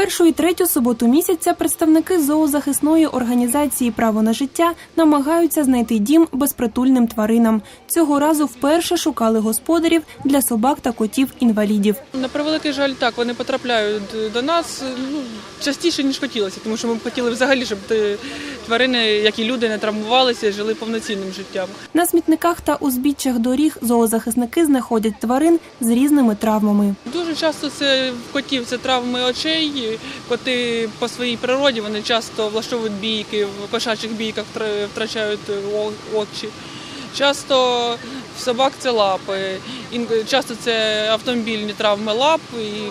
Першу і третю суботу місяця представники зоозахисної організації Право на життя намагаються знайти дім безпритульним тваринам. Цього разу вперше шукали господарів для собак та котів-інвалідів. На превеликий жаль, так вони потрапляють до нас ну частіше ніж хотілося, тому що ми хотіли взагалі, щоб е, тварини, як і люди, не травмувалися і жили повноцінним життям. На смітниках та узбіччях доріг зоозахисники знаходять тварин з різними травмами. Дуже часто це в котів це травми очей. Коти по своїй природі вони часто влаштовують бійки, в кошачих бійках втрачають очі. Часто в собак це лапи, часто це автомобільні травми лап і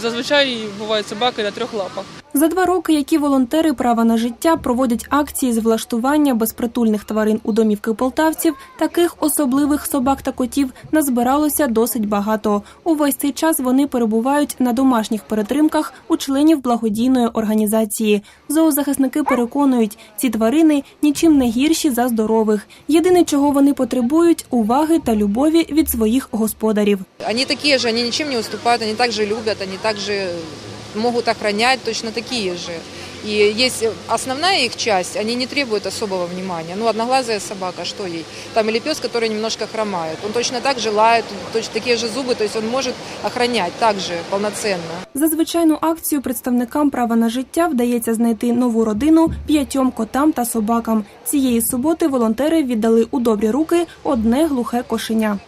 зазвичай бувають собаки на трьох лапах. За два роки, які волонтери права на життя проводять акції з влаштування безпритульних тварин у домівки полтавців, таких особливих собак та котів назбиралося досить багато. Увесь цей час вони перебувають на домашніх перетримках у членів благодійної організації. Зоозахисники переконують, ці тварини нічим не гірші за здорових. Єдине, чого вони потребують уваги та любові від своїх господарів. Они такие же, они ничем не уступают, они также любят, они также могут охранять, точно такие же. И есть основная их часть, они не требуют особого внимания. Ну, одноглазая собака, что ей? Там или пес, который немножко хромает. Он точно так же лает, точно такие же зубы, то есть он может охранять также полноценно. За звичайну акцію представникам права на життя вдається знайти нову родину п'ятьом котам та собакам. Цієї суботи волонтери віддали у добрі руки одне глухе кошеня.